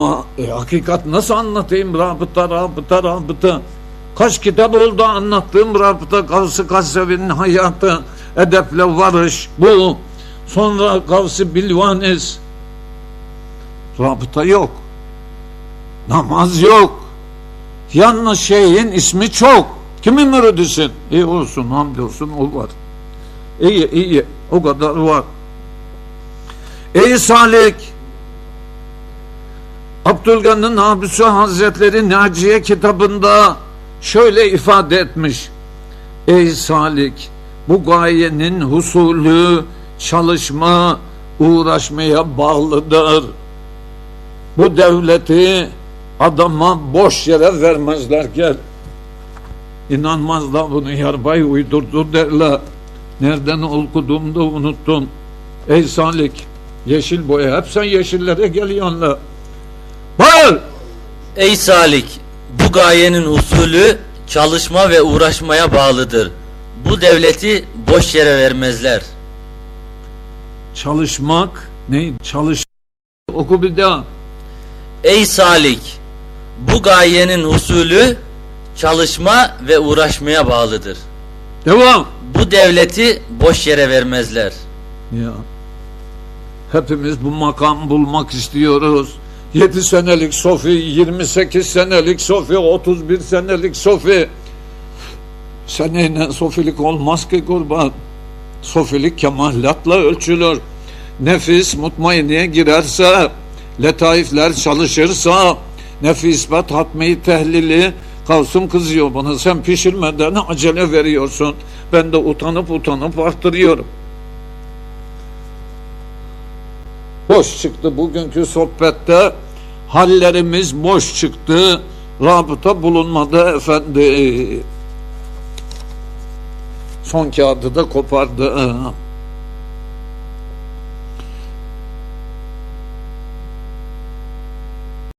Ama, e, hakikat nasıl anlatayım? Rabıta rabıta rabıta. Kaç kitap oldu anlattığım rabıta Gavs-ı Kassevi'nin hayatı edeple varış bu. Sonra Gavs-ı Bilvanes. Rabıta yok. Namaz yok. Yalnız şeyin ismi çok. Kimin müridisin iyi olsun hamdolsun o var. İyi iyi o kadar var. Ey salik Abdülgan'ın abisi Hazretleri Naciye kitabında şöyle ifade etmiş. Ey salik bu gayenin husulü çalışma uğraşmaya bağlıdır. Bu devleti adama boş yere vermezler gel. İnanmazlar bunu yarbay uydurdu derler. Nereden okuduğumu unuttum. Ey salik yeşil boya hep sen yeşillere geliyorsun la. Bağır! Ey salik, bu gayenin usulü çalışma ve uğraşmaya bağlıdır. Bu devleti boş yere vermezler. Çalışmak ne? Çalış. Oku bir daha. Ey salik, bu gayenin usulü çalışma ve uğraşmaya bağlıdır. Devam. Bu devleti boş yere vermezler. Ya. Hepimiz bu makam bulmak istiyoruz. 7 senelik Sofi, 28 senelik Sofi, 31 senelik Sofi. Seneyle Sofilik olmaz ki kurban. Sofilik kemalatla ölçülür. Nefis mutmainliğe girerse, letaifler çalışırsa, nefis ve tatmeyi tehlili Kavsım kızıyor bana sen pişirmeden acele veriyorsun. Ben de utanıp utanıp arttırıyorum. Boş çıktı. Bugünkü sohbette hallerimiz boş çıktı. Rabıta bulunmadı efendi. Son kağıdı da kopardı